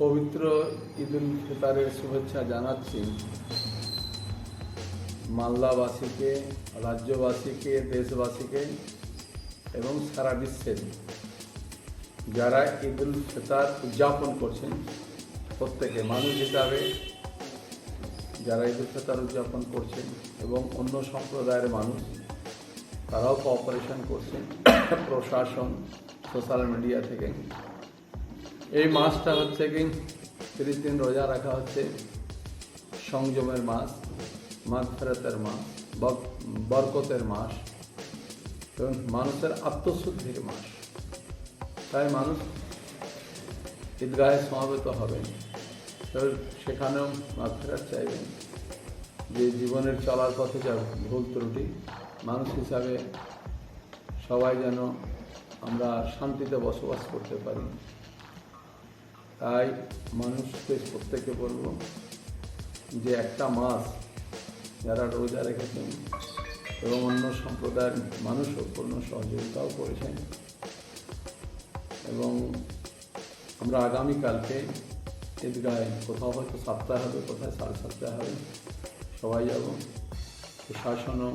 পবিত্র ঈদ উল ফিতরের শুভেচ্ছা জানাচ্ছি মালদাবাসীকে, রাজ্যবাসীকে, দেশবাসীকে এবং সারা বিশ্বের যারা ঈদ উল ফিতর উদযাপন করছেন প্রত্যেকে মানুষ হিসাবে যারা ঈদ উল ফিতর উদযাপন করছেন এবং অন্য সম্প্রদায়ের মানুষ, তারাও কোঅপারেশন করছেন প্রশাসন সোশ্যাল মিডিয়া থেকে। এই মাসটা হচ্ছে কি তিরিশ দিন রোজা রাখা হচ্ছে, সংযমের মাস মাঘ ফেরতের মাস বরকতের মাস এবং মানুষের আত্মশুদ্ধির মাস তাই মানুষ ঈদগাহে সমাবেত হবেন সেখানেও মাঘ ফেরত চাইবেন যে জীবনের চলার পথে যা ভুল ত্রুটি, মানুষ হিসাবে সবাই যেন আমরা শান্তিতে বসবাস করতে পারি। তাই মানুষকে প্রত্যেকে বলব যে একটা মাস যারা রোজা রেখেছেন এবং অন্য সম্প্রদায়ের মানুষও পূর্ণ সহযোগিতাও করেছেন এবং আমরা আগামীকালকে ঈদগাহে কোথাও হয়তো সাতটা হবে, কোথায় সাড়ে সাতটা হবে, সবাই যাব। প্রশাসনও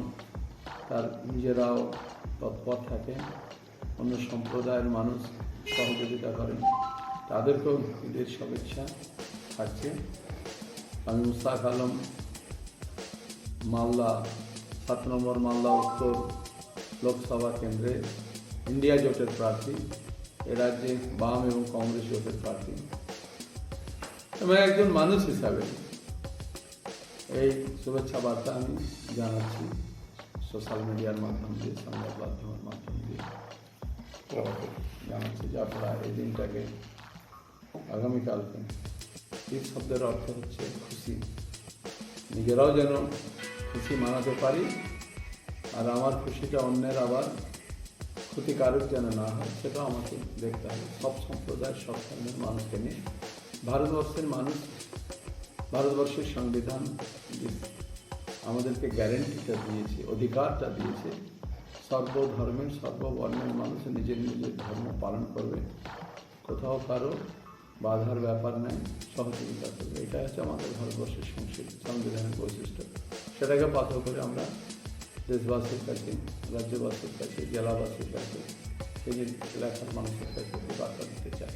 তার নিজেরাও তৎপর থাকে। অন্য সম্প্রদায়ের মানুষ সহযোগিতা করেন। তাদেরকেও ঈদের শুভেচ্ছা থাকছে। আমি মুস্তাক আলম মালদা সাত নম্বর মালদা উত্তর লোকসভা কেন্দ্রে ইন্ডিয়া জোটের প্রার্থী এ রাজ্যে বাম এবং কংগ্রেস জোটের প্রার্থী। এবং একজন মানুষ হিসাবে এই শুভেচ্ছা বার্তা আমি জানাচ্ছি সোশ্যাল মিডিয়ার মাধ্যম দিয়ে সংবাদ মাধ্যমের মাধ্যম দিয়ে। জানাচ্ছি যে আপনারা এই দিনটাকে আগামীকালকে। ঈদ শব্দের অর্থ হচ্ছে খুশি। নিজেরাও যেন খুশি মানাতে পারি আর আমার খুশিটা অন্যের আবার ক্ষতিকারক যেন না হয়, সেটাও আমাকে দেখতে হবে। সব সম্প্রদায়, সব ধর্মের মানুষকে নিয়ে। ভারতবর্ষের মানুষ, ভারতবর্ষের সংবিধান আমাদেরকে গ্যারেন্টিটা দিয়েছে, অধিকারটা দিয়েছে, সর্বধর্মের, সর্ববর্ণের মানুষ নিজের নিজের ধর্ম পালন করবে। কোথাও কারও বাধার ব্যাপার নেই, সহযোগিতা করবে। এটা হচ্ছে আমাদের ভারতবর্ষের সংস্কৃতি, সংবিধানের বৈশিষ্ট্য। সেটাকে পাথর করে আমরা দেশবাসীর কাছে, রাজ্যবাসীর কাছে, জেলাবাসীর কাছে এলাকার মানুষের কাছে বার্তা দিতে চাই।